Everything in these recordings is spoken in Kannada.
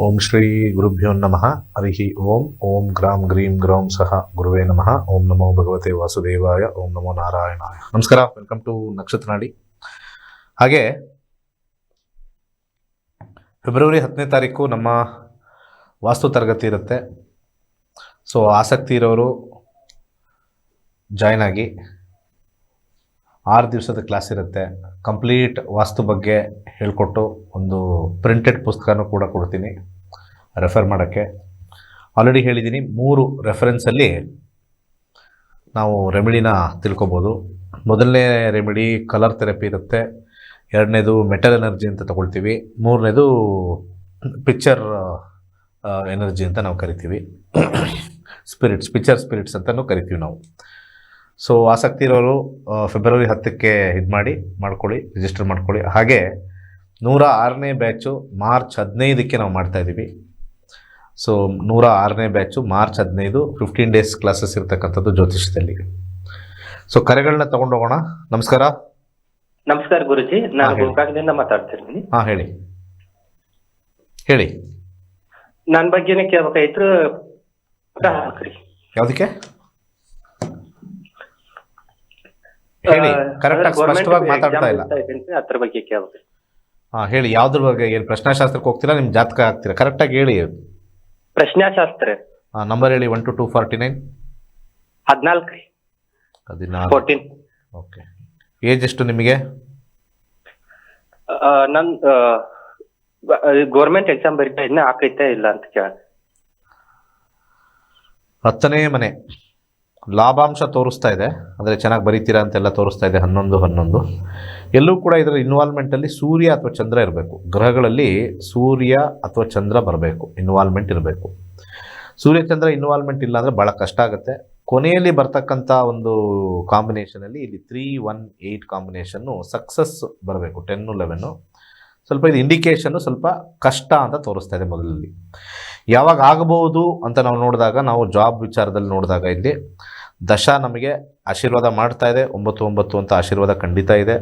ಓಂ ಶ್ರೀ ಗುರುಭ್ಯೋ ನಮಃ. ಹರಿ ಓಂ. ಓಂ ಗ್ರಾಂ ಗ್ರೀಂ ಗ್ರೌಂ ಸಹ ಗುರುವೇ ನಮಃ. ಓಂ ನಮೋ ಭಗವತೆ ವಾಸುದೇವಾಯ. ಓಂ ನಮೋ ನಾರಾಯಣಾಯ. ನಮಸ್ಕಾರ. ವೆಲ್ಕಮ್ ಟು ನಕ್ಷತ್ರನಾಡಿ ಹಾಗೆ, ಫೆಬ್ರವರಿ ಹತ್ತನೇ ತಾರೀಕು ನಮ್ಮ ವಾಸ್ತು ತರಗತಿ ಇರುತ್ತೆ. ಸೊ ಆಸಕ್ತಿ ಇರೋರು ಜಾಯ್ನ್ ಆಗಿ ಆರು ದಿವಸದ ಕ್ಲಾಸ್ ಇರುತ್ತೆ. ಕಂಪ್ಲೀಟ್ ವಾಸ್ತು ಬಗ್ಗೆ ಹೇಳಿಕೊಟ್ಟು ಒಂದು ಪ್ರಿಂಟೆಡ್ ಪುಸ್ತಕನೂ ಕೂಡ ಕೊಡ್ತೀನಿ ರೆಫರ್ ಮಾಡೋಕ್ಕೆ. ಆಲ್ರೆಡಿ ಹೇಳಿದ್ದೀನಿ, ಮೂರು ರೆಫರೆನ್ಸಲ್ಲಿ ನಾವು ರೆಮಿಡಿನ ತಿಳ್ಕೊಬೋದು. ಮೊದಲನೇ ರೆಮಿಡಿ ಕಲರ್ ಥೆರಪಿ ಇರುತ್ತೆ. ಎರಡನೇದು ಮೆಟಲ್ ಎನರ್ಜಿ ಅಂತ ತಗೊಳ್ತೀವಿ. ಮೂರನೇದು ಪಿಕ್ಚರ್ ಎನರ್ಜಿ ಅಂತ ನಾವು ಕರಿತೀವಿ. ಸ್ಪಿರಿಟ್ಸ್ ಪಿಕ್ಚರ್ ಸ್ಪಿರಿಟ್ಸ್ ಅಂತಲೂ ಕರಿತೀವಿ ನಾವು. ಸೊ ಆಸಕ್ತಿ ಇರೋರು ಫೆಬ್ರವರಿ ಹತ್ತಕ್ಕೆ ಇದು ಮಾಡಿ ಮಾಡ್ಕೊಳ್ಳಿ ರಿಜಿಸ್ಟರ್ ಮಾಡ್ಕೊಳ್ಳಿ. ಹಾಗೆ ನೂರ ಆರನೇ ಬ್ಯಾಚು ಮಾರ್ಚ್ ಹದಿನೈದಕ್ಕೆ ನಾವು ಮಾಡ್ತಾ ಇದ್ದೀವಿ. ಸೊ ನೂರ ಆರನೇ ಬ್ಯಾಚು ಮಾರ್ಚ್ ಹದಿನೈದು ಫಿಫ್ಟೀನ್ ಡೇಸ್ ಕ್ಲಾಸಸ್ ಇರ್ತಕ್ಕಂಥದ್ದು ಜ್ಯೋತಿಷ್ಯದಲ್ಲಿ. ಸೊ ಕರೆಗಳನ್ನ ತಗೊಂಡೋಗೋಣ ನಮಸ್ಕಾರ. ನಮಸ್ಕಾರ ಗುರುಜಿ. ನಾನು. ಗೋಕಾಕದಿಂದ ಮಾತಾಡ್ತಿದ್ದೀನಿ. ಹಾಂ ಹೇಳಿ. ಹೇಳಿ. ನನ್ನ ಬಗ್ಗೆನೇ ಕೇಳ್ಬೇಕಾಯ್ತು ಯಾವುದಕ್ಕೆ? ಹೇಳಿ ಕರೆಕ್ಟಾಗಿ ಸ್ಪಷ್ಟವಾಗಿ ಮಾತಾಡ್ತಾ ಇಲ್ಲ. ಅದ್ರ ಬಗ್ಗೆ ಕೇಳ್ಬೇಕು ಹಾ ಹೇಳಿ ಯಾವ್ದ್ರ ಬಗ್ಗೆ ಏನು ಪ್ರಶ್ನಾಶಾಸ್ತ್ರಕ್ಕೆ ಹೋಗ್ತೀರಾ ನಿಮ್ ಜಾತಕ ಹಾಕ್ತೀರಾ? ಕರೆಕ್ಟಾಗಿ ಹೇಳಿ ಪ್ರಶ್ನಾಶಾಸ್ತ್ರ. ನಂಬರ್ ಹೇಳಿ one two two forty nine ಹದಿನಾಲ್ಕು ರೀ. ಹದಿನಾರು ಫೋರ್ಟೀನ್ ಓಕೆ ಏಜ್ ಎಷ್ಟು ನಿಮಗೆ? ನನ್ ಗೌರ್ಮೆಂಟ್ ಎಕ್ಸಾಮ್ ಬರೀತಾ ಇದ್ನ ಹಾಕೈತೆ ಇಲ್ಲ ಅಂತ ಕೇಳ ಹತ್ತನೇ ಮನೆ. ಲಾಭಾಂಶ ತೋರಿಸ್ತಾ ಇದೆ. ಅಂದರೆ ಚೆನ್ನಾಗಿ ಬರೀತೀರಾ ಅಂತೆಲ್ಲ ತೋರಿಸ್ತಾ ಇದೆ. ಹನ್ನೊಂದು ಹನ್ನೊಂದು. ಎಲ್ಲೂ ಕೂಡ ಇದರ ಇನ್ವಾಲ್ವ್ಮೆಂಟಲ್ಲಿ ಸೂರ್ಯ ಅಥವಾ ಚಂದ್ರ ಇರಬೇಕು. ಗ್ರಹಗಳಲ್ಲಿ ಸೂರ್ಯ ಅಥವಾ ಚಂದ್ರ ಬರಬೇಕು. ಇನ್ವಾಲ್ವ್ಮೆಂಟ್ ಇರಬೇಕು. ಸೂರ್ಯ, ಚಂದ್ರ ಇನ್ವಾಲ್ವ್ಮೆಂಟ್ ಇಲ್ಲ ಅಂದರೆ ಭಾಳ ಕಷ್ಟ ಆಗುತ್ತೆ. ಕೊನೆಯಲ್ಲಿ ಬರ್ತಕ್ಕಂಥ ಒಂದು ಕಾಂಬಿನೇಷನಲ್ಲಿ ಇಲ್ಲಿ three one eight combination success ಬರಬೇಕು. ಟೆನ್ನು ಲೆವೆನ್ನು ಸ್ವಲ್ಪ ಇದು ಇಂಡಿಕೇಶನ್ನು ಸ್ವಲ್ಪ ಕಷ್ಟ ಅಂತ ತೋರಿಸ್ತಾ ಇದೆ ಮೊದಲಲ್ಲಿ. ಯಾವಾಗ ಆಗಬಹುದು ಅಂತ ನಾವು ನೋಡಿದಾಗ, ನಾವು ಜಾಬ್ ವಿಚಾರದಲ್ಲಿ ನೋಡಿದಾಗ ಇಲ್ಲಿ ದಶ ನಮಗೆ ಆಶೀರ್ವಾದ ಮಾಡ್ತಾ ಇದೆ, ಒಂಬತ್ತು ಒಂಬತ್ತು ಅಂತ ಆಶೀರ್ವಾದ ಖಂಡಿತ ಇದೆ.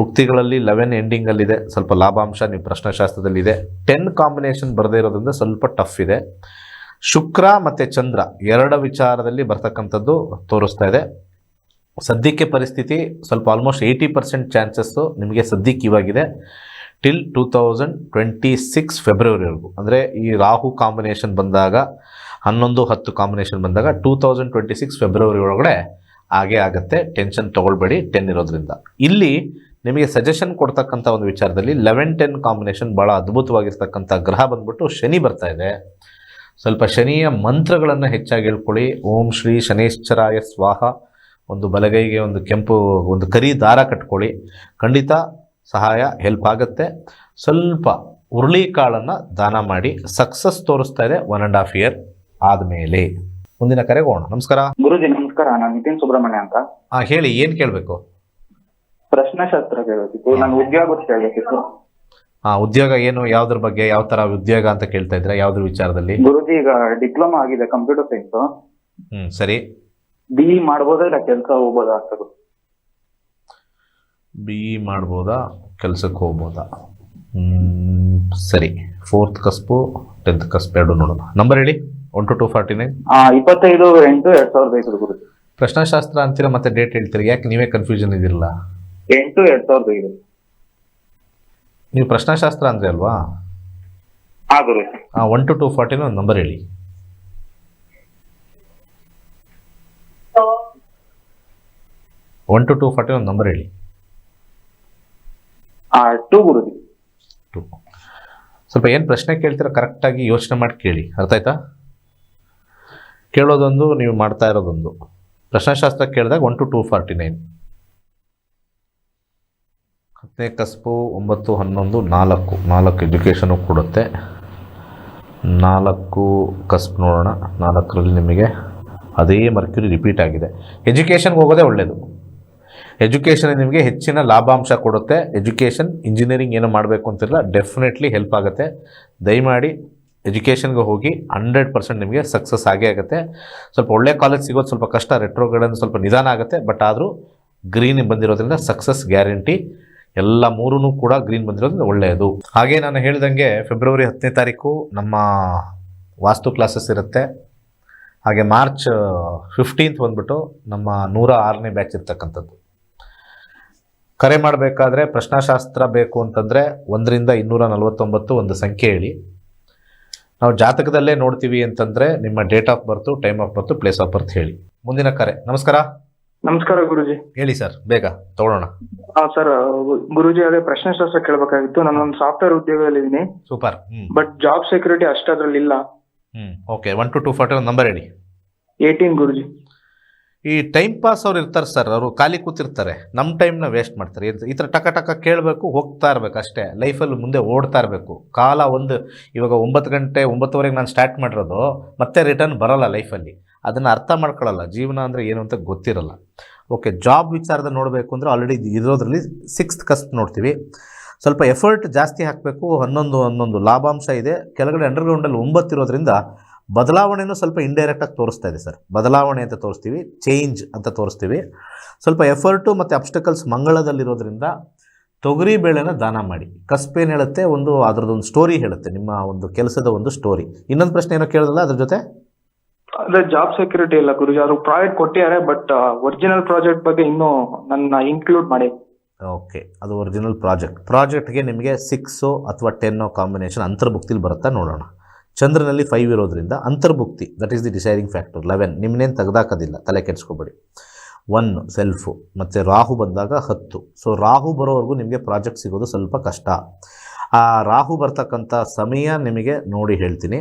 ಭುಕ್ತಿಗಳಲ್ಲಿ ಲೆವೆನ್ ಎಂಡಿಂಗಲ್ಲಿದೆ ಸ್ವಲ್ಪ ಲಾಭಾಂಶ, ನೀವು ಪ್ರಶ್ನಶಾಸ್ತ್ರದಲ್ಲಿದೆ ಟೆನ್ ಕಾಂಬಿನೇಷನ್ ಬರದೇ ಇರೋದ್ರಿಂದ ಸ್ವಲ್ಪ ಟಫ್ ಇದೆ. ಶುಕ್ರ ಮತ್ತು ಚಂದ್ರ ಎರಡ ವಿಚಾರದಲ್ಲಿ ಬರ್ತಕ್ಕಂಥದ್ದು ತೋರಿಸ್ತಾ ಇದೆ. ಸದ್ಯಕ್ಕೆ ಪರಿಸ್ಥಿತಿ ಸ್ವಲ್ಪ ಆಲ್ಮೋಸ್ಟ್ ಏಯ್ಟಿ ಪರ್ಸೆಂಟ್ ಚಾನ್ಸಸ್ಸು ನಿಮಗೆ ಸದ್ಯಕ್ಕೆ ಇವಾಗಿದೆ. Till two thousand twenty six ಫೆಬ್ರವರಿವರೆಗೂ ಅಂದರೆ ಈ ರಾಹು ಕಾಂಬಿನೇಷನ್ ಬಂದಾಗ, ಹನ್ನೊಂದು, ಹತ್ತು ಕಾಂಬಿನೇಷನ್ ಬಂದಾಗ two thousand twenty six February ಒಳಗಡೆ ಹಾಗೇ ಆಗುತ್ತೆ. ಟೆನ್ಷನ್ ತೊಗೊಳ್ಬೇಡಿ ಟೆನ್ ಇರೋದ್ರಿಂದ. ಇಲ್ಲಿ ನಿಮಗೆ ಸಜೆಷನ್ ಕೊಡ್ತಕ್ಕಂಥ ಒಂದು ವಿಚಾರದಲ್ಲಿ ಲೆವೆನ್ ಟೆನ್ ಕಾಂಬಿನೇಷನ್ ಭಾಳ ಅದ್ಭುತವಾಗಿರ್ತಕ್ಕಂಥ ಗ್ರಹ ಬಂದ್ಬಿಟ್ಟು ಶನಿ ಬರ್ತಾ ಇದೆ. ಸ್ವಲ್ಪ ಶನಿಯ ಮಂತ್ರಗಳನ್ನು ಹೆಚ್ಚಾಗಿ ಹೇಳ್ಕೊಳ್ಳಿ. ಓಂ ಶ್ರೀ ಶನೇಶ್ವರಾಯ ಸ್ವಾಹ. ಒಂದು ಬಲಗೈಗೆ ಒಂದು ಕೆಂಪು, ಒಂದು ಕರಿ ದಾರ ಕಟ್ಕೊಳ್ಳಿ. ಖಂಡಿತ ಸಹಾಯ ಹೆಲ್ಪ್ ಆಗುತ್ತೆ. ಸ್ವಲ್ಪ ಹುರುಳಿಕಾಳನ್ನು ದಾನ ಮಾಡಿ ಸಕ್ಸಸ್ ತೋರಿಸ್ತಾ ಇದೆ ಒನ್ ಆ್ಯಂಡ್ ಹಾಫ್ ಇಯರ್ ಆದಮೇಲೆ. ಮುಂದಿನ ಕರೆಗೆ ಹೋಗೋಣ. ನಮಸ್ಕಾರ. ಗುರುಜಿ ನಮಸ್ಕಾರ. ನಾನು ನಿತಿನ್ ಸುಬ್ರಹ್ಮಣ್ಯ ಅಂತ. ಹಾಂ ಹೇಳಿ ಏನು ಕೇಳಬೇಕು? ಪ್ರಶ್ನಾಶಾಸ್ತ್ರ ಕೇಳಬೇಕಿತ್ತು. ನಾನು ಉದ್ಯೋಗ ಕೇಳಬೇಕಿತ್ತು. ಹಾಂ ಉದ್ಯೋಗ ಏನು ಯಾವ್ದ್ರ ಬಗ್ಗೆ ಯಾವ ಥರ ಉದ್ಯೋಗ ಅಂತ ಕೇಳ್ತಾ ಇದ್ರೆ ಯಾವ್ದ್ರ ವಿಚಾರದಲ್ಲಿ? ಗುರುಜಿ ಈಗ ಡಿಪ್ಲೊಮಾ ಆಗಿದೆ ಕಂಪ್ಯೂಟರ್ ಸೈನ್ಸ್ ಹ್ಞೂ ಸರಿ. ಬಿ ಮಾಡ್ಬೋದಾ ಇಲ್ಲ ಕೆಲಸ ಹೋಗ್ಬೋದಾ ಅಂತ ಗೊತ್ತು. ಬಿ ಇ ಮಾಡ್ಬೋದಾ ಕೆಲಸಕ್ಕೆ ಹೋಗ್ಬೋದಾ? ಹ್ಮ್, ಸರಿ. ಫೋರ್ತ್ ಕಸ್ಪು ಟೆಂತ್ ಕಸ್ಪ್ ಎರಡು ನೋಡೋಣ. ನಂಬರ್ ಹೇಳಿ. One two two forty nine. ಆ ಇಪ್ಪತ್ತೈದು ಎಂಟು ಎರಡ್ ಸಾವಿರದ ಐದು ಗುರು ಪ್ರಶ್ನಾಶಾಸ್ತ್ರ ಅಂತೀರಾ ಮತ್ತೆ ಡೇಟ್ ಹೇಳ್ತೀರಿ? ಯಾಕೆ ನೀವೇ ಕನ್ಫ್ಯೂಷನ್ ಇದಿರಲ್ಲ ಎಂಟು ಎರಡ್ ಸಾವಿರದ ಐದು. ನೀವು ಪ್ರಶ್ನಾಶಾಸ್ತ್ರ ಅಂದ್ರೆ ಅಲ್ವಾ? ಹಾ ಒನ್ ಟು ಟು ಫಾರ್ಟಿನ ಒಂದು ನಂಬರ್ ಹೇಳಿ. ಒನ್ ಟು ಟು ಫಾರ್ಟಿ ಒಂದು ನಂಬರ್ ಹೇಳಿ. ಆ ಟೂ ಸ್ವಲ್ಪ ಏನು ಪ್ರಶ್ನೆ ಕೇಳ್ತೀರಾ ಕರೆಕ್ಟಾಗಿ ಯೋಚನೆ ಮಾಡಿ ಕೇಳಿ. ಅರ್ಥ ಆಯ್ತಾ? ಕೇಳೋದೊಂದು, ನೀವು ಮಾಡ್ತಾ ಇರೋದೊಂದು. ಪ್ರಶ್ನಾಶಾಸ್ತ್ರ ಕೇಳಿದಾಗ one two two forty nine ಹತ್ತನೇ ಕಸಬು ಒಂಬತ್ತು, ಹನ್ನೊಂದು, ನಾಲ್ಕು. ನಾಲ್ಕು ಎಜುಕೇಷನು ಕೊಡುತ್ತೆ. ನಾಲ್ಕು ಕಸ್ಬ್ ನೋಡೋಣ. ನಾಲ್ಕರಲ್ಲಿ ನಿಮಗೆ ಅದೇ ಮರ್ಕ್ಯೂರಿ ರಿಪೀಟ್ ಆಗಿದೆ. ಎಜುಕೇಷನ್ಗೆ ಹೋಗೋದೇ ಒಳ್ಳೆಯದು ಎಜುಕೇಷನ್ ನಿಮಗೆ ಹೆಚ್ಚಿನ ಲಾಭಾಂಶ ಕೊಡುತ್ತೆ. ಎಜುಕೇಷನ್ ಇಂಜಿನಿಯರಿಂಗ್ ಏನೋ ಮಾಡಬೇಕು ಅಂತಿಲ್ಲ ಡೆಫಿನೆಟ್ಲಿ ಹೆಲ್ಪ್ ಆಗುತ್ತೆ. ದಯಮಾಡಿ ಎಜುಕೇಷನ್ಗೆ ಹೋಗಿ ಹಂಡ್ರೆಡ್ ಪರ್ಸೆಂಟ್ ನಿಮಗೆ ಸಕ್ಸಸ್ ಆಗೇ ಆಗುತ್ತೆ. ಸ್ವಲ್ಪ ಒಳ್ಳೆ ಕಾಲೇಜ್ ಸಿಗೋದು ಸ್ವಲ್ಪ ಕಷ್ಟ ರೆಟ್ರೋಗಳನ್ನು ಸ್ವಲ್ಪ ನಿಧಾನ ಆಗುತ್ತೆ. ಬಟ್ ಆದರೂ ಗ್ರೀನ್ ಬಂದಿರೋದ್ರಿಂದ ಸಕ್ಸಸ್ ಗ್ಯಾರಂಟಿ ಎಲ್ಲ ಮೂರೂ ಕೂಡ ಗ್ರೀನ್ ಬಂದಿರೋದ್ರಿಂದ ಒಳ್ಳೆಯದು. ಹಾಗೆ ನಾನು ಹೇಳ್ದಂಗೆ ಫೆಬ್ರವರಿ ಹತ್ತನೇ ತಾರೀಕು ನಮ್ಮ ವಾಸ್ತು ಕ್ಲಾಸಸ್ ಇರುತ್ತೆ. ಹಾಗೆ ಮಾರ್ಚ್ ಫಿಫ್ಟೀನ್ತ್ ಬಂದ್ಬಿಟ್ಟು ನಮ್ಮ ನೂರ ಆರನೇ ಬ್ಯಾಚ್ ಇರ್ತಕ್ಕಂಥದ್ದು. ಕರೆ ಮಾಡಬೇಕಾದ್ರೆ ಪ್ರಶ್ನಾಶಾಸ್ತ್ರ ಬೇಕು ಅಂತಂದರೆ ಒಂದರಿಂದ ಇನ್ನೂರ ನಲವತ್ತೊಂಬತ್ತು ಒಂದು ಸಂಖ್ಯೆ ಹೇಳಿ. ನಾವು ಜಾತಕದಲ್ಲೇ ನೋಡ್ತೀವಿ ಅಂತಂದರೆ ನಿಮ್ಮ date of birth time of birth place of birth ಹೇಳಿ. ಮುಂದಿನ ಕರೆ. ನಮಸ್ಕಾರ. ನಮಸ್ಕಾರ ಗುರುಜಿ. ಹೇಳಿ ಸರ್ ಬೇಗ ತಗೊಳ್ಳೋಣ ಹಾ ಸರ್ ಗುರುಜಿ ಅದೇ ಪ್ರಶ್ನೆಶಾಸ್ತ್ರ ಕೇಳಬೇಕಾಗಿತ್ತು. ನಾನು ಒಂದು ಸಾಫ್ಟ್ವೇರ್ ಉದ್ಯೋಗದಲ್ಲಿ ಇದೀನಿ. ಸೂಪರ್ ಹ್ಞೂ ಬಟ್ ಜಾಬ್ ಸೆಕ್ಯೂರಿಟಿ ಅಷ್ಟದ್ರಲ್ಲಿ ಇಲ್ಲ ಹ್ಮ್ okay one two two forty number ಹೇಳಿ. ಏಯ್ಟೀನ್ ಗುರುಜಿ. ಈ ಟೈಮ್ ಪಾಸ್ ಅವ್ರು ಇರ್ತಾರೆ ಸರ್ ಅವರು ಖಾಲಿ ಕೂತಿರ್ತಾರೆ. ನಮ್ಮ ಟೈಮ್ನ ವೇಸ್ಟ್ ಮಾಡ್ತಾರೆ. ಈ- ಥರ ಟಕ ಟಕ ಕೇಳಬೇಕು, ಹೋಗ್ತಾ ಇರಬೇಕು ಅಷ್ಟೇ. ಲೈಫಲ್ಲಿ ಮುಂದೆ ಓಡ್ತಾ ಇರಬೇಕು. ಕಾಲ ಒಂದು, ಇವಾಗ ಒಂಬತ್ತು ಗಂಟೆ, ಒಂಬತ್ತುವರೆಗೆ ನಾನು ಸ್ಟಾರ್ಟ್ ಮಾಡಿರೋದು, ಮತ್ತೆ ರಿಟರ್ನ್ ಬರಲ್ಲ ಲೈಫಲ್ಲಿ ಅದನ್ನು ಅರ್ಥ ಮಾಡ್ಕೊಳ್ಳಲ್ಲ ಜೀವನ ಅಂದರೆ ಏನು ಅಂತ ಗೊತ್ತಿರಲ್ಲ. ಓಕೆ ಜಾಬ್ ವಿಚಾರದ ನೋಡಬೇಕು ಅಂದರೆ ಆಲ್ರೆಡಿ ಇರೋದ್ರಲ್ಲಿ ಸಿಕ್ಸ್ತ್ ಕಸ್ಟ್ ನೋಡ್ತೀವಿ. ಸ್ವಲ್ಪ ಎಫರ್ಟ್ ಜಾಸ್ತಿ ಹಾಕಬೇಕು. ಹನ್ನೊಂದು ಹನ್ನೊಂದು ಲಾಭಾಂಶ ಇದೆ. ಕೆಳಗಡೆ ಅಂಡರ್ಗ್ರೌಂಡಲ್ಲಿ ಒಂಬತ್ತು ಇರೋದ್ರಿಂದ ಬದಲಾವಣೆನೂ ಸ್ವಲ್ಪ ಇಂಡೈರೆಕ್ಟಾಗಿ ತೋರಿಸ್ತಾ ಇದೆ ಸರ್. ಬದಲಾವಣೆ ಅಂತ ತೋರಿಸ್ತೀವಿ ಚೇಂಜ್ ಅಂತ ತೋರಿಸ್ತೀವಿ. ಸ್ವಲ್ಪ ಎಫರ್ಟು ಮತ್ತು ಅಬ್ಸ್ಟಕಲ್ಸ್ ಮಂಗಳದಲ್ಲಿರೋದ್ರಿಂದ ತೊಗರಿ ಬೇಳೆನ ದಾನ ಮಾಡಿ. ಕಸ್ಪೇನು ಹೇಳುತ್ತೆ? ಒಂದು ಅದರದೊಂದು ಸ್ಟೋರಿ ಹೇಳುತ್ತೆ ನಿಮ್ಮ ಒಂದು ಕೆಲಸದ ಒಂದು ಸ್ಟೋರಿ ಇನ್ನೊಂದು ಪ್ರಶ್ನೆ ಏನೋ ಕೇಳಿದಲ್ಲ ಅದ್ರ ಜೊತೆ? ಅದೇ ಜಾಬ್ ಸೆಕ್ಯೂರಿಟಿ ಇಲ್ಲ ಗುರುಜಿ ಅದು ಪ್ರಾಜೆಕ್ಟ್ ಕೊಟ್ಟಿದ್ದಾರೆ ಬಟ್ ಒರಿಜಿನಲ್ ಪ್ರಾಜೆಕ್ಟ್ ಬಗ್ಗೆ ಇನ್ನೂ ನನ್ನ ಇನ್ಕ್ಲೂಡ್ ಮಾಡಿ. ಓಕೆ ಅದು ಒರಿಜಿನಲ್ ಪ್ರಾಜೆಕ್ಟ್ ಪ್ರಾಜೆಕ್ಟ್ಗೆ ನಿಮಗೆ ಸಿಕ್ಸು ಅಥವಾ ಟೆನ್ನೋ ಕಾಂಬಿನೇಷನ್ ಅಂತರ್ಭುಕ್ತಿಲಿ ಬರುತ್ತಾ ನೋಡೋಣ. ಚಂದ್ರನಲ್ಲಿ ಫೈವ್ ಇರೋದ್ರಿಂದ ಅಂತರ್ಭುಕ್ತಿ that is the deciding factor eleven ನಿಮ್ಮನ್ನೇನು ತೆಗ್ದಾಕೋದಿಲ್ಲ, ತಲೆ ಕೆಡಿಸ್ಕೊಬೇಡಿ. ಒನ್ ಸೆಲ್ಫು ಮತ್ತು ರಾಹು ಬಂದಾಗ ಹತ್ತು. ಸೊ ರಾಹು ಬರೋವರೆಗೂ ನಿಮಗೆ ಪ್ರಾಜೆಕ್ಟ್ ಸಿಗೋದು ಸ್ವಲ್ಪ ಕಷ್ಟ. ಆ, ರಾಹು ಬರ್ತಕ್ಕಂಥ ಸಮಯ ನಿಮಗೆ ನೋಡಿ ಹೇಳ್ತೀನಿ.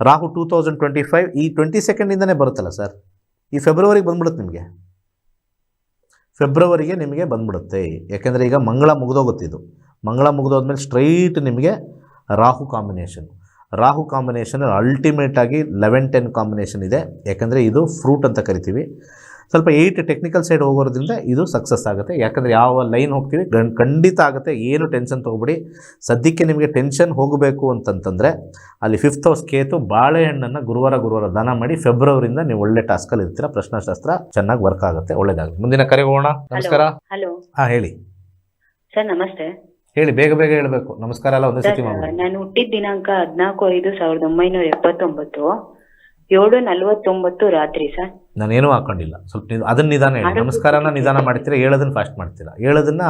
Rahu two thousand twenty five ಈ ಟ್ವೆಂಟಿ ಸೆಕೆಂಡಿಂದನೇ ಬರುತ್ತಲ್ಲ ಸರ್ ಈ ಫೆಬ್ರವರಿಗೆ ಬಂದ್ಬಿಡುತ್ತೆ ನಿಮಗೆ? ಫೆಬ್ರವರಿಗೆ ನಿಮಗೆ ಬಂದ್ಬಿಡುತ್ತೆ. ಯಾಕೆಂದರೆ ಈಗ ಮಂಗಳ ಮುಗಿದೋಗುತ್ತಿದ್ದು ಮಂಗಳ ಮುಗಿದೋದ್ಮೇಲೆ ಸ್ಟ್ರೈಟ್ ನಿಮಗೆ Rahu combination Rahu combination ultimate ಆಗಿ ಲೆವೆನ್ ಟೆನ್ ಕಾಂಬಿನೇಷನ್ ಇದೆ. ಯಾಕಂದರೆ ಇದು ಫ್ರೂಟ್ ಅಂತ ಕರಿತೀವಿ. ಸ್ವಲ್ಪ ಏಯ್ಟ್ ಟೆಕ್ನಿಕಲ್ ಸೈಡ್ ಹೋಗೋದ್ರಿಂದ ಇದು ಸಕ್ಸಸ್ ಆಗುತ್ತೆ. ಯಾಕಂದರೆ ಯಾವ ಲೈನ್ ಹೋಗ್ತೀವಿ ಖಂಡಿತ ಆಗುತ್ತೆ. ಏನು ಟೆನ್ಷನ್ ತೊಗೊಬಿಡಿ. ಸದ್ಯಕ್ಕೆ ನಿಮಗೆ ಟೆನ್ಷನ್ ಹೋಗಬೇಕು ಅಂತಂತಂದರೆ ಅಲ್ಲಿ ಫಿಫ್ತ್ ಹೌಸ್ ಕೇತು ಬಾಳೆಹಣ್ಣನ್ನು ಗುರುವಾರ ಗುರುವಾರ ದಾನ ಮಾಡಿ ಫೆಬ್ರವರಿಯಿಂದ ನೀವು ಒಳ್ಳೆ ಟಾಸ್ಕಲ್ಲಿ ಇರ್ತೀರ. ಪ್ರಶ್ನಾಶಾಸ್ತ್ರ ಚೆನ್ನಾಗಿ ವರ್ಕ್ ಆಗುತ್ತೆ. ಒಳ್ಳೇದಾಗುತ್ತೆ ಮುಂದಿನ ಕರೆ ಹೋಗೋಣ ನಮಸ್ಕಾರ ಹಲೋ. ಹಾಂ ಹೇಳಿ. ಸರ್ ನಮಸ್ತೆ. ಹೇಳಿ ಬೇಗ ಬೇಗ ಹೇಳಬೇಕು. ನಮಸ್ಕಾರ ಎಲ್ಲ ಒಂದೇ ಸತಿ ಮಾಡ್ಬಿಡಿ. ನಾನು ಹುಟ್ಟಿದ ದಿನಾಂಕ ಹದಿನಾಲ್ಕು ಐದು ಸಾವಿರದ ಒಂಬೈನೂರ ಎಪ್ಪತ್ತೊಂಬತ್ತು ಏಳು ನಲವತ್ತೊಂಬತ್ತು ರಾತ್ರಿ ಸರ್. ನಾನೇನು ಹಾಕೊಂಡಿಲ್ಲ. ಸ್ವಲ್ಪ ನೀವು ಅದನ್ನ ನಿಧಾನ ಹೇಳಿ. ನಮಸ್ಕಾರನ. ನಿಧಾನ ಮಾಡ್ತೀರಾ? ಹೇಳೋದನ್ನ ಫಾಸ್ಟ್ ಮಾಡ್ತೀರಾ? ಹೇಳೋದನ್ನ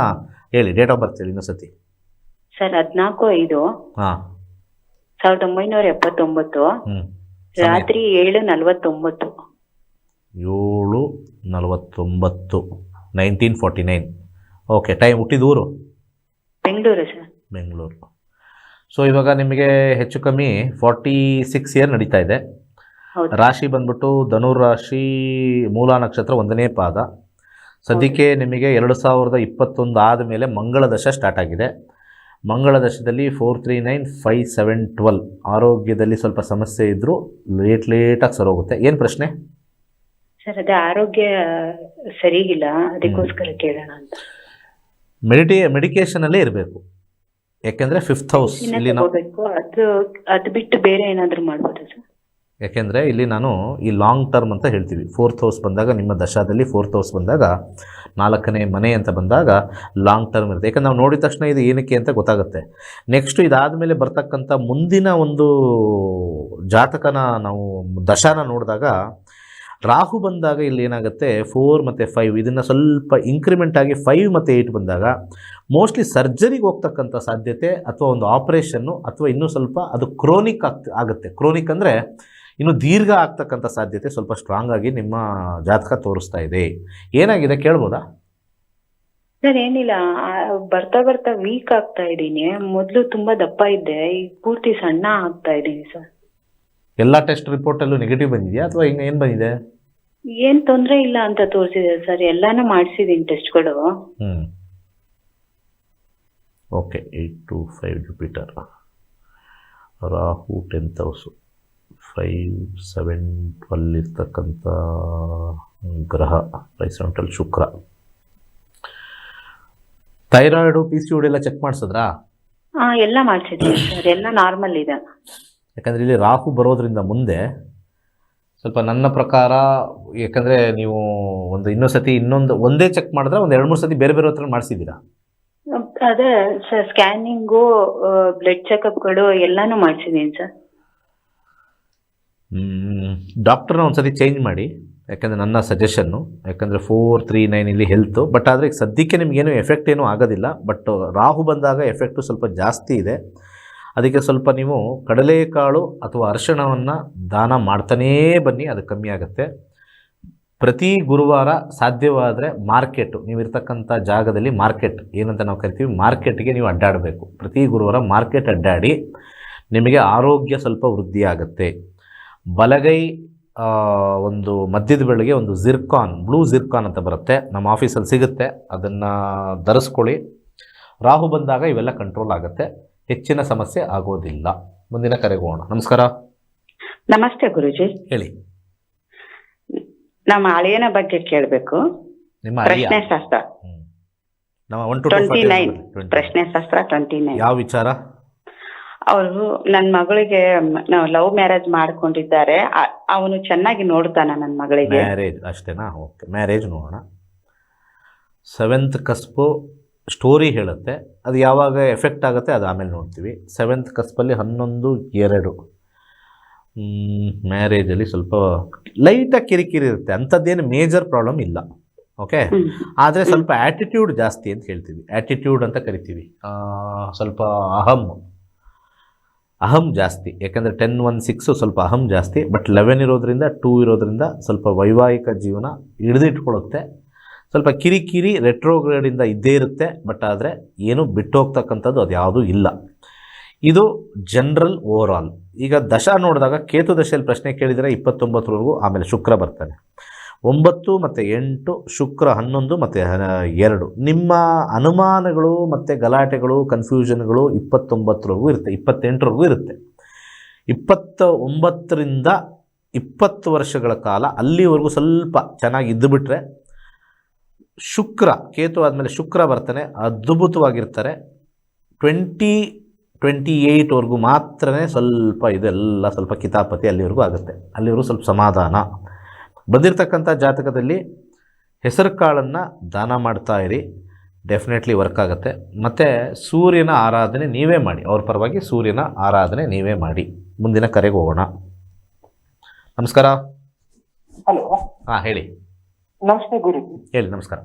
ಹೇಳಿ ಡೇಟ್ ಆಫ್ ಬರ್ತ್ ಹೇಳಿ ಇನ್ನೊಂದ್ಸತಿ ಸರ್ ಹದಿನಾಲ್ಕು ಐದು ಹಾಂ. ಸಾವಿರದ ಒಂಬೈನೂರ ಎಪ್ಪತ್ತೊಂಬತ್ತು ಹ್ಞೂ ರಾತ್ರಿ ಏಳು ನಲವತ್ತೊಂಬತ್ತು. ಏಳು ನಲವತ್ತೊಂಬತ್ತು nineteen forty nine. Okay time ಹುಟ್ಟಿದ ಊರು? ಬೆಂಗಳೂರು ಸರ್. ಬೆಂಗಳೂರು. ಸೊ ಇವಾಗ ನಿಮಗೆ ಹೆಚ್ಚು ಕಮ್ಮಿ ಫಾರ್ಟಿ ಸಿಕ್ಸ್ ಇಯರ್ ನಡೀತಾ ಇದೆ. ರಾಶಿ ಬಂದ್ಬಿಟ್ಟು ಧನುರ್ ರಾಶಿ ಮೂಲ ನಕ್ಷತ್ರ ಒಂದನೇ ಪಾದ. ಸದ್ಯಕ್ಕೆ ನಿಮಗೆ ಎರಡು ಸಾವಿರದ ಇಪ್ಪತ್ತೊಂದು ಆದಮೇಲೆ ಮಂಗಳ ದಶ ಸ್ಟಾರ್ಟ್ ಆಗಿದೆ. Mangala ದಶದಲ್ಲಿ four three nine five seven twelve ಆರೋಗ್ಯದಲ್ಲಿ ಸ್ವಲ್ಪ ಸಮಸ್ಯೆ ಇದ್ದರೂ ಲೇಟ್ ಲೇಟಾಗಿ ಹೋಗುತ್ತೆ. ಏನು ಪ್ರಶ್ನೆ? ಸರ್ ಅದೇ ಆರೋಗ್ಯ ಸರಿಗಿಲ್ಲ. ಅದಕ್ಕೋಸ್ಕರ ಕೇಳೋಣ ಅಂತ. ಮೆಡಿಟೇ ಮೆಡಿಕೇಷನಲ್ಲೇ ಇರಬೇಕು. ಯಾಕೆಂದರೆ ಫಿಫ್ತ್ ಹೌಸ್ ಇಲ್ಲಿ ನಾವು ಅದು ಬಿಟ್ಟು ಬೇರೆ ಏನಾದರೂ ಮಾಡ್ಬೋದು ಸರ್? ಯಾಕೆಂದರೆ ಇಲ್ಲಿ ನಾನು ಈ ಲಾಂಗ್ ಟರ್ಮ್ ಅಂತ ಹೇಳ್ತೀವಿ. ಫೋರ್ತ್ ಹೌಸ್ ಬಂದಾಗ ನಿಮ್ಮ ದಶಾದಲ್ಲಿ ಫೋರ್ತ್ ಹೌಸ್ ಬಂದಾಗ ನಾಲ್ಕನೇ ಮನೆ ಅಂತ ಬಂದಾಗ ಲಾಂಗ್ ಟರ್ಮ್ ಇರುತ್ತೆ. ಯಾಕಂದ್ರೆ ನಾವು ನೋಡಿದ ತಕ್ಷಣ ಇದು ಏನಕ್ಕೆ ಅಂತ ಗೊತ್ತಾಗುತ್ತೆ. ನೆಕ್ಸ್ಟ್ ಇದಾದ ಮೇಲೆ ಬರ್ತಕ್ಕಂಥ ಮುಂದಿನ ಒಂದು ಜಾತಕನ ನಾವು ದಶಾನ ನೋಡಿದಾಗ ರಾಹು ಬಂದಾಗ ಇಲ್ಲಿ ಏನಾಗುತ್ತೆ? ಫೋರ್ ಮತ್ತು ಫೈವ್ ಇದನ್ನು ಸ್ವಲ್ಪ ಇನ್ಕ್ರಿಮೆಂಟ್ ಆಗಿ ಫೈವ್ ಮತ್ತು ಏಯ್ಟ್ ಬಂದಾಗ ಮೋಸ್ಟ್ಲಿ ಸರ್ಜರಿಗೆ ಹೋಗ್ತಕ್ಕಂಥ ಸಾಧ್ಯತೆ ಅಥವಾ ಒಂದು ಆಪ್ರೇಷನ್ನು ಅಥವಾ ಇನ್ನೂ ಸ್ವಲ್ಪ ಅದು ಕ್ರೋನಿಕ್ ಆಗ್ತ ಆಗುತ್ತೆ. ಕ್ರೋನಿಕ್ ಅಂದರೆ ಇನ್ನು ದೀರ್ಘ ಆಗ್ತಕ್ಕಂಥ ಸಾಧ್ಯತೆ ಸ್ವಲ್ಪ ಸ್ಟ್ರಾಂಗ್ ಆಗಿ ನಿಮ್ಮ ಜಾತಕ ತೋರಿಸ್ತಾ ಇದೆ. ಏನಾಗಿದೆ ಕೇಳ್ಬೋದಾ? ಸರ್ ಏನಿಲ್ಲ. ಬರ್ತಾ ಬರ್ತಾ ವೀಕ್ ಆಗ್ತಾ ಇದ್ದೀನಿ. ಮೊದಲು ತುಂಬಾ ದಪ್ಪ ಇದ್ದೆ. ಈಗ ಪೂರ್ತಿ ಸಣ್ಣ ಆಗ್ತಾ ಇದ್ದೀನಿ ಸರ್. ಎಲ್ಲ ಟೆಸ್ಟ್ ರಿಪೋರ್ಟಲ್ಲೂ ನೆಗೆಟಿವ್ ಬಂದಿದೆಯಾ ಅಥವಾ ಏನ್ ಏನು ಬಂದಿದೆ? ಏನ್ ತೊಂದ್ರೆ ಇಲ್ಲ ಅಂತ ತೋರಿಸಿದೆ ಸರ್. ಎಲ್ಲಾನು ಮಾಡಿಸಿದೀನಿ ಟೆಸ್ಟ್ಗಳು ಹ್ಞೂ okay eight two five Jupiter Rahu ten house five seven twelve ಇರ್ತಕ್ಕಂಥ ಗ್ರಹ twelve Shukra. Thyroid P C ಎಲ್ಲ ಚೆಕ್ ಮಾಡಿಸಿದ್ರಾ? ಹಾ ಎಲ್ಲ ಮಾಡ್ಸಿದ್ದೀನಿ ಸರ್. ಎಲ್ಲ ನಾರ್ಮಲ್ ಇದೆ. ಯಾಕಂದ್ರೆ ಇಲ್ಲಿ ರಾಹು ಬರೋದ್ರಿಂದ ಮುಂದೆ ಸ್ವಲ್ಪ ನನ್ನ ಪ್ರಕಾರ ಯಾಕಂದರೆ ನೀವು ಒಂದು ಇನ್ನೊಂದು ಸತಿ ಇನ್ನೊಂದು ಒಂದೇ ಚೆಕ್ ಮಾಡಿದ್ರೆ ಒಂದು ಎರಡು ಮೂರು ಸತಿ ಬೇರೆ ಬೇರೆ ಹತ್ರ ಮಾಡಿಸಿದ್ದೀರಾ? ಅದೇ ಸರ್ ಸ್ಕ್ಯಾನಿಂಗು ಬ್ಲಡ್ ಚೆಕಪ್ಗಳು ಎಲ್ಲಾನು ಮಾಡ್ಸಿದೀನಿ ಸರ್ ಡಾಕ್ಟ್ರನ್ನ ಒಂದ್ಸತಿ ಚೇಂಜ್ ಮಾಡಿ ಯಾಕಂದರೆ ನನ್ನ ಸಜೆಷನ್ನು ಯಾಕಂದರೆ ಫೋರ್ ತ್ರೀ ನೈನ್ ಇಲ್ಲಿ ಹೆಲ್ತು ಬಟ್ ಆದರೆ ಈಗ ಸದ್ಯಕ್ಕೆ ನಿಮಗೇನು ಎಫೆಕ್ಟ್ ಏನೂ ಆಗೋದಿಲ್ಲ ಬಟ್ ರಾಹು ಬಂದಾಗ ಎಫೆಕ್ಟು ಸ್ವಲ್ಪ ಜಾಸ್ತಿ ಇದೆ. ಅದಕ್ಕೆ ಸ್ವಲ್ಪ ನೀವು ಕಡಲೆಕಾಳು ಅಥವಾ ಅರಿಶಿಣವನ್ನು ದಾನ ಮಾಡ್ತಾನೇ ಬನ್ನಿ, ಅದು ಕಮ್ಮಿ ಆಗುತ್ತೆ. ಪ್ರತಿ ಗುರುವಾರ ಸಾಧ್ಯವಾದರೆ ಮಾರ್ಕೆಟು ನೀವಿರ್ತಕ್ಕಂಥ ಜಾಗದಲ್ಲಿ ಮಾರ್ಕೆಟ್, ಏನಂತ ನಾವು ಕರಿತೀವಿ, ಮಾರ್ಕೆಟ್ಗೆ ನೀವು ಅಡ್ಡಾಡಬೇಕು. ಪ್ರತಿ ಗುರುವಾರ ಮಾರ್ಕೆಟ್ ಅಡ್ಡಾಡಿ, ನಿಮಗೆ ಆರೋಗ್ಯ ಸ್ವಲ್ಪ ವೃದ್ಧಿ ಆಗುತ್ತೆ. ಬಲಗೈ ಒಂದು ಮಧ್ಯದ ಬೆಳಗ್ಗೆ ಒಂದು ಜಿರ್ಕಾನ್ ಬ್ಲೂ ಜಿರ್ಕಾನ್ ಅಂತ ಬರುತ್ತೆ, ನಮ್ಮ ಆಫೀಸಲ್ಲಿ ಸಿಗುತ್ತೆ, ಅದನ್ನು ಧರಿಸ್ಕೊಳ್ಳಿ. ರಾಹು ಬಂದಾಗ ಇವೆಲ್ಲ ಕಂಟ್ರೋಲ್ ಆಗುತ್ತೆ. ಹೆಚ್ಚಿನ ಸಮಸ್ಯೆ ಆಗೋದಿಲ್ಲ. ಮುಂದಿನ ಕರೆಗೆ ಹೋಗೋಣ ನಮಸ್ಕಾರ. ನಮಸ್ತೆ ಗುರುಜಿ. ಹೇಳಿ. ನಮ್ಮ ಅಳಿಯನ ಬಗ್ಗೆ ಕೇಳಬೇಕು. ನಿಮ್ಮ ಪ್ರಶ್ನೆ ಶಾಸ್ತ್ರ ಹ್ಮ್. ನಮ್ಮ ಒನ್ ಟು ಟ್ವೆಂಟಿ ನೈನ್ ಪ್ರಶ್ನೆ ಶಾಸ್ತ್ರ ಟ್ವೆಂಟಿ ನೈನ್ ಯಾವ ವಿಚಾರ? ಅವರು ನನ್ನ ಮಗಳಿಗೆ ನಾವು ಲವ್ ಮ್ಯಾರೇಜ್ ಮಾಡ್ಕೊಂಡಿದ್ದಾರೆ. ಅವನು ಚೆನ್ನಾಗಿ ನೋಡ್ತಾನ ನನ್ನ ಮಗಳಿಗೆ. ಮ್ಯಾರೇಜ್ ಅಷ್ಟೇನಾ? ಓಕೆ ಮ್ಯಾರೇಜ್ ನೋಡೋಣ. ಸೆವೆಂತ್ ಕಸ್ಪು ಸ್ಟೋರಿ ಹೇಳುತ್ತೆ ಅದು ಯಾವಾಗ ಎಫೆಕ್ಟ್ ಆಗುತ್ತೆ ಅದು ಆಮೇಲೆ ನೋಡ್ತೀವಿ. ಸೆವೆಂತ್ ಕಸ್ಪಲ್ಲಿ ಹನ್ನೊಂದು ಎರಡು. ಮ್ಯಾರೇಜಲ್ಲಿ ಸ್ವಲ್ಪ ಲೈಟಾಗಿ ಕಿರಿಕಿರಿ ಇರುತ್ತೆ ಅಂಥದ್ದೇನು ಮೇಜರ್ ಪ್ರಾಬ್ಲಮ್ ಇಲ್ಲ ಓಕೆ. ಆದರೆ ಸ್ವಲ್ಪ ಆ್ಯಟಿಟ್ಯೂಡ್ ಜಾಸ್ತಿ ಅಂತ ಹೇಳ್ತೀವಿ. ಆ್ಯಟಿಟ್ಯೂಡ್ ಅಂತ ಕರಿತೀವಿ. ಸ್ವಲ್ಪ ಅಹಂ. ಅಹಂ ಜಾಸ್ತಿ ಯಾಕಂದರೆ ಟೆನ್ ಒನ್ ಸಿಕ್ಸು ಸ್ವಲ್ಪ ಅಹಂ ಜಾಸ್ತಿ ಬಟ್ ಲೆವೆನ್ ಇರೋದ್ರಿಂದ ಟೂ ಇರೋದ್ರಿಂದ ಸ್ವಲ್ಪ ವೈವಾಹಿಕ ಜೀವನ ಹಿಡಿದಿಟ್ಕೊಳ್ಳುತ್ತೆ ಸ್ವಲ್ಪ ಕಿರಿಕಿರಿ ರೆಟ್ರೋಗ್ರೇಡಿಂದ ಇದ್ದೇ ಇರುತ್ತೆ, ಬಟ್ ಆದರೆ ಏನು ಬಿಟ್ಟೋಗ್ತಕ್ಕಂಥದ್ದು ಅದು ಯಾವುದೂ ಇಲ್ಲ. ಇದು ಜನರಲ್ ಓವರ್ ಆಲ್ ಈಗ ದಶ ನೋಡಿದಾಗ ಕೇತು ದಶೆಯಲ್ಲಿ ಪ್ರಶ್ನೆ ಕೇಳಿದರೆ ಇಪ್ಪತ್ತೊಂಬತ್ತರವರೆಗೂ ಆಮೇಲೆ ಶುಕ್ರ ಬರ್ತಾನೆ ಒಂಬತ್ತು ಮತ್ತು ಎಂಟು, ಶುಕ್ರ ಹನ್ನೊಂದು ಮತ್ತು ಎರಡು. ನಿಮ್ಮ ಅನುಮಾನಗಳು ಮತ್ತು ಗಲಾಟೆಗಳು ಕನ್ಫ್ಯೂಷನ್ಗಳು ಇಪ್ಪತ್ತೊಂಬತ್ತರವರೆಗೂ ಇರುತ್ತೆ, ಇಪ್ಪತ್ತೆಂಟರವರೆಗೂ ಇರುತ್ತೆ. ಇಪ್ಪತ್ತ ಒಂಬತ್ತರಿಂದ ಇಪ್ಪತ್ತು ವರ್ಷಗಳ ಕಾಲ ಅಲ್ಲಿವರೆಗೂ ಸ್ವಲ್ಪ ಚೆನ್ನಾಗಿ ಇದ್ದುಬಿಟ್ರೆ ಶುಕ್ರ ಕೇತು ಆದಮೇಲೆ ಶುಕ್ರ ಬರ್ತಾನೆ ಅದ್ಭುತವಾಗಿರ್ತಾರೆ. ಟ್ವೆಂಟಿ ಟ್ವೆಂಟಿ ಏಯ್ಟ್ವರೆಗೂ ಮಾತ್ರನೇ ಸ್ವಲ್ಪ ಇದೆಲ್ಲ ಸ್ವಲ್ಪ ಕಿತಾಪತಿ ಅಲ್ಲಿವರೆಗೂ ಆಗುತ್ತೆ. ಅಲ್ಲಿವರೆಗೂ ಸ್ವಲ್ಪ ಸಮಾಧಾನ. ಬಂದಿರತಕ್ಕಂಥ ಜಾತಕದಲ್ಲಿ ಹೆಸರು ಕಾಳನ್ನು ದಾನ ಮಾಡ್ತಾ ಇರಿ. ಡೆಫಿನೆಟ್ಲಿ ವರ್ಕ್ ಆಗುತ್ತೆ. ಮತ್ತು ಸೂರ್ಯನ ಆರಾಧನೆ ನೀವೇ ಮಾಡಿ. ಅವ್ರ ಪರವಾಗಿ ಸೂರ್ಯನ ಆರಾಧನೆ ನೀವೇ ಮಾಡಿ. ಮುಂದಿನ ಕರೆಗೆ ಹೋಗೋಣ. ನಮಸ್ಕಾರ. ಹಲೋ ಹಾಂ ಹೇಳಿ. ನಮಸ್ತೆ ಗುರುಜಿ. ಹೇಳಿ ನಮಸ್ಕಾರ.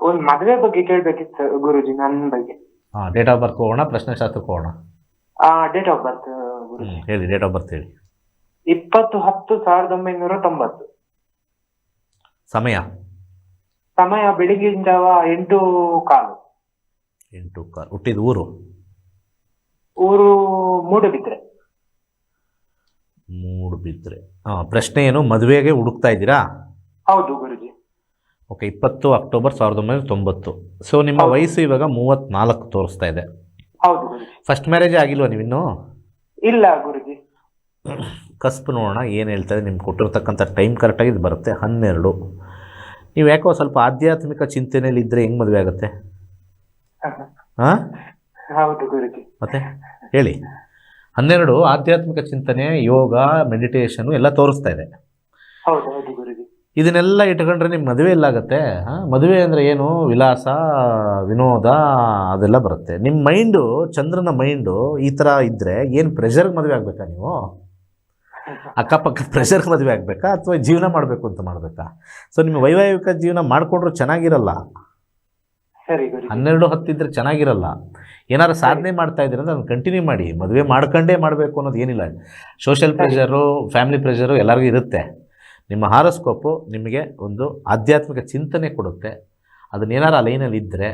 ಒಂದು ಮದುವೆ ಬಗ್ಗೆ ಕೇಳ್ಬೇಕಿತ್ತು ಗುರುಜಿ ನನ್ನ ಬಗ್ಗೆ. ಹಾ ಡೇಟ್ ಆಫ್ ಬರ್ತ್ ಹೋಗೋಣ ಪ್ರಶ್ನೆ ಶಾಸ್ತ್ರ ಹೋಗೋಣ ಆ ಡೇಟ್ ಆಫ್ ಬರ್ತ್ ಗುರುಜಿ. ಹೇಳಿ ಡೇಟ್ ಆಫ್ ಬರ್ತ್ ಹೇಳಿ. ಇಪ್ಪತ್ತು ಹತ್ತು ಸಾವಿರದ ಒಂಬೈನೂರ ತೊಂಬತ್ತು. ಸಮಯ? ಸಮಯ ಬೆಳಿಗಿನ ಜಾವ ಎಂಟು ಕಾಲು. ಎಂಟು ಕಾಲು. ಹುಟ್ಟಿದ ಊರು? ಊರು ಮೂಡಬಿದ್ರೆ. ಮೂಡುಬಿದ್ರೆ. ಹಾ ಪ್ರಶ್ನೆ ಏನು ಮದುವೆಗೆ ಹುಡುಕ್ತಾ ಇದ್ದೀರಾ? ಹೌದು ಗುರುಜಿ. ಓಕೆ ಇಪ್ಪತ್ತು ಅಕ್ಟೋಬರ್ ಸಾವಿರದ ಒಂಬೈನೂರ ತೊಂಬತ್ತು. ಸೊ ನಿಮ್ಮ. ವಯಸ್ಸು ಇವಾಗ ಮೂವತ್ನಾಲ್ಕು ತೋರಿಸ್ತಾ ಇದೆ. ಹೌದು ಫಸ್ಟ್ ಮ್ಯಾರೇಜ್ ಆಗಿಲ್ವಾ ನೀವಿನ್ನು ಇಲ್ಲ ಗುರುಜಿ. ಕಸ್ಬು ನೋಡೋಣ ಏನು ಹೇಳ್ತಾರೆ ನಿಮ್ಗೆ ಕೊಟ್ಟಿರ್ತಕ್ಕಂಥ ಟೈಮ್ ಕರೆಕ್ಟಾಗಿ ಇದು ಬರುತ್ತೆ. ಹನ್ನೆರಡು. ನೀವು ಯಾಕೋ ಸ್ವಲ್ಪ ಆಧ್ಯಾತ್ಮಿಕ ಚಿಂತನೆಯಲ್ಲಿ ಇದ್ದರೆ ಹೆಂಗೆ ಮದುವೆ ಆಗುತ್ತೆ? ಹಾಂ? ಹೌದು ಗುರುಜಿ. ಮತ್ತೆ? ಹೇಳಿ. ಹನ್ನೆರಡು ಆಧ್ಯಾತ್ಮಿಕ ಚಿಂತನೆ ಯೋಗ ಮೆಡಿಟೇಷನು ಎಲ್ಲ ತೋರಿಸ್ತಾ ಇದೆ. ಇದನ್ನೆಲ್ಲ ಇಟ್ಕೊಂಡ್ರೆ ನಿಮ್ಮ ಮದುವೆ ಎಲ್ಲಾಗತ್ತೆ? ಹಾಂ ಮದುವೆ ಅಂದರೆ ಏನು? ವಿಲಾಸ ವಿನೋದ ಅದೆಲ್ಲ ಬರುತ್ತೆ. ನಿಮ್ಮ ಮೈಂಡು ಚಂದ್ರನ ಮೈಂಡು ಈ ಥರ ಇದ್ದರೆ ಏನು ಪ್ರೆಷರ್ಗೆ ಮದುವೆ ಆಗಬೇಕಾ ನೀವು? ಅಕ್ಕಪಕ್ಕ ಪ್ರೆಷರ್ಗೆ ಮದುವೆ ಆಗಬೇಕಾ? ಅಥವಾ ಜೀವನ ಮಾಡಬೇಕು ಅಂತ ಮಾಡಬೇಕಾ? ಸೊ ನಿಮ್ಮ ವೈವಾಹಿಕ ಜೀವನ ಮಾಡಿಕೊಂಡ್ರು ಚೆನ್ನಾಗಿರಲ್ಲ? ಹನ್ನೆರಡು ಹತ್ತಿದ್ರೆ ಚೆನ್ನಾಗಿರಲ್ಲ? ಏನಾದ್ರು ಸಾಧನೆ ಮಾಡ್ತಾ ಇದ್ದೀರ ಅಂದ್ರೆ ಅದನ್ನು ಕಂಟಿನ್ಯೂ ಮಾಡಿ. ಮದುವೆ ಮಾಡ್ಕೊಂಡೇ ಮಾಡಬೇಕು ಅನ್ನೋದು ಏನಿಲ್ಲ. ಸೋಷಿಯಲ್ ಪ್ರೆಷರು ಫ್ಯಾಮಿಲಿ ಪ್ರೆಷರು ಎಲ್ಲರಿಗೂ ಇರುತ್ತೆ. ನಿಮ್ಮ ಹಾರೋಸ್ಕೋಪು ನಿಮಗೆ ಒಂದು ಆಧ್ಯಾತ್ಮಿಕ ಚಿಂತನೆ ಕೊಡುತ್ತೆ. ಅದನ್ನೇನಾರು ಆ ಲೈನಲ್ಲಿ ಇದ್ದರೆ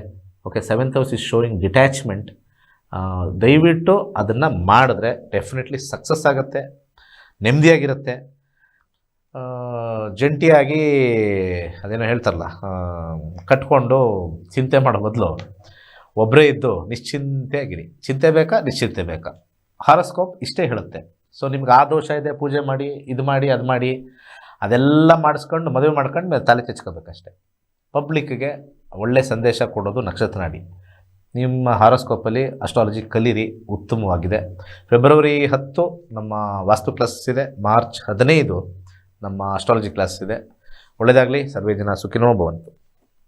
okay seventh house is showing detachment ದಯವಿಟ್ಟು ಅದನ್ನು ಮಾಡಿದ್ರೆ ಡೆಫಿನೆಟ್ಲಿ ಸಕ್ಸಸ್ ಆಗುತ್ತೆ, ನೆಮ್ಮದಿಯಾಗಿರುತ್ತೆ. ಜಂಟಿಯಾಗಿ ಅದೇನೋ ಹೇಳ್ತಾರಲ್ಲ ಕಟ್ಕೊಂಡು ಚಿಂತೆ ಮಾಡೋ ಬದಲು ಒಬ್ಬರೇ ಇದ್ದು ನಿಶ್ಚಿಂತೆಯಾಗಿರಿ. ಚಿಂತೆ ಬೇಕಾ, ನಿಶ್ಚಿಂತೆ ಬೇಕಾ? ಹಾರಸ್ಕೋಪ್ ಇಷ್ಟೇ ಹೇಳುತ್ತೆ. ಸೊ ನಿಮ್ಗೆ ಆ ದೋಷ ಇದೆ, ಪೂಜೆ ಮಾಡಿ, ಇದು ಮಾಡಿ, ಅದು ಮಾಡಿ ಅದೆಲ್ಲ ಮಾಡಿಸ್ಕೊಂಡು, ಮದುವೆ ಮಾಡ್ಕೊಂಡು ತಲೆ ಚಚ್ಕೋಬೇಕಷ್ಟೆ ಪಬ್ಲಿಕ್ಕಿಗೆ ಒಳ್ಳೆ ಸಂದೇಶ ಕೊಡೋದು ನಕ್ಷತ್ರ ನಾಡಿ ನಿಮ್ಮ ಹಾರೋಸ್ಕೋಪಲ್ಲಿ ಅಸ್ಟ್ರಾಲಜಿ ಕಲೀರಿ, ಉತ್ತಮವಾಗಿದೆ. ಫೆಬ್ರವರಿ ಹತ್ತು ನಮ್ಮ ವಾಸ್ತು ಕ್ಲಾಸ್ ಇದೆ. ಮಾರ್ಚ್ ಹದಿನೈದು ನಮ್ಮ ಅಸ್ಟ್ರಾಲಜಿ ಕ್ಲಾಸ್ ಇದೆ. ಒಳ್ಳೆಯದಾಗಲಿ ಸರ್ವೇ ಜನ ಸುಖಿನೋ ಭವಂತು.